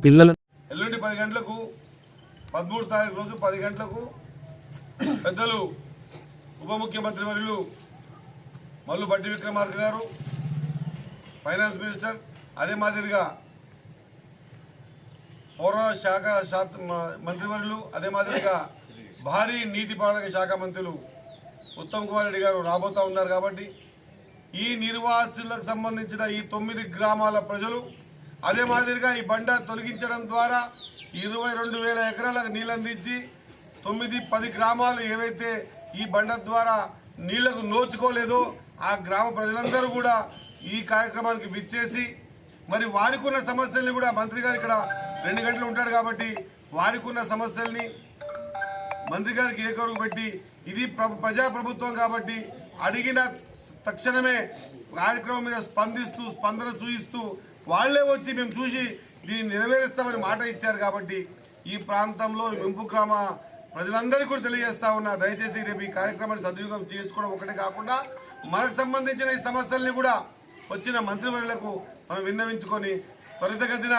పిల్లలు ఎల్లుండి పది గంటలకు పదమూడు తారీఖు రోజు పది గంటలకు పెద్దలు ఉప ముఖ్యమంత్రి వర్యులు మల్లు బట్టి విక్రమార్క గారు ఫైనాన్స్ మినిస్టర్ అదే మాదిరిగా పౌర శాఖ శాఖ మంత్రివర్యులు అదే మాదిరిగా భారీ నీటిపారుదల శాఖ మంత్రులు ఉత్తమ్ కుమార్ రెడ్డి గారు రాబోతా ఉన్నారు కాబట్టి ఈ నిర్వాసులకు సంబంధించిన ఈ తొమ్మిది గ్రామాల ప్రజలు అదే మాదిరిగా ఈ బండ తొలగించడం ద్వారా ఇరవై రెండు వేల ఎకరాలకు నీళ్ళు అందించి తొమ్మిది పది గ్రామాలు ఏవైతే ఈ బండ ద్వారా నీళ్ళకు నోచుకోలేదో ఆ గ్రామ ప్రజలందరూ కూడా ఈ కార్యక్రమానికి విచ్చేసి మరి వారికి ఉన్న సమస్యల్ని కూడా మంత్రి గారు ఇక్కడ రెండు గంటలు ఉంటాడు కాబట్టి వారికి ఉన్న సమస్యల్ని మంత్రి గారికి ఏకరువు పెట్టి ఇది ప్ర- ప్రజా ప్రభుత్వం కాబట్టి అడిగిన తక్షణమే కార్యక్రమం మీద స్పందిస్తూ స్పందన చూయిస్తూ వాళ్ళే వచ్చి మేము చూసి దీన్ని నెరవేరుస్తామని మాట ఇచ్చారు కాబట్టి ఈ ప్రాంతంలో ముంపు గ్రామ ప్రజలందరికీ కూడా తెలియజేస్తా ఉన్నా. దయచేసి రేపు ఈ కార్యక్రమాన్ని సద్వినియోగం చేసుకోవడం ఒకటే కాకుండా మనకు సంబంధించిన ఈ సమస్యల్ని కూడా వచ్చిన మంత్రివర్యులకు మనం విన్నవించుకొని త్వరితగతిన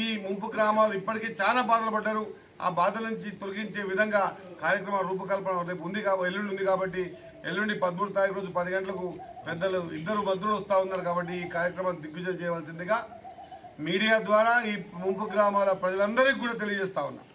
ఈ ముంపు గ్రామాలు ఇప్పటికీ చాలా బాధలు పడ్డారు. ఆ బాధల నుంచి తొలగించే విధంగా కార్యక్రమ రూపకల్పన రేపు ఉంది కాబట్టి ఎల్లుండి ఉంది కాబట్టి ఎల్లుండి పదమూడు తారీఖు రోజు పది గంటలకు పెద్దలు ఇద్దరు మంత్రులు వస్తూ ఉన్నారు కాబట్టి ఈ కార్యక్రమం దిగ్విజయం చేయవలసిందిగా మీడియా ద్వారా ఈ ముంపు గ్రామాల ప్రజలందరికీ కూడా తెలియజేస్తా ఉన్నాం.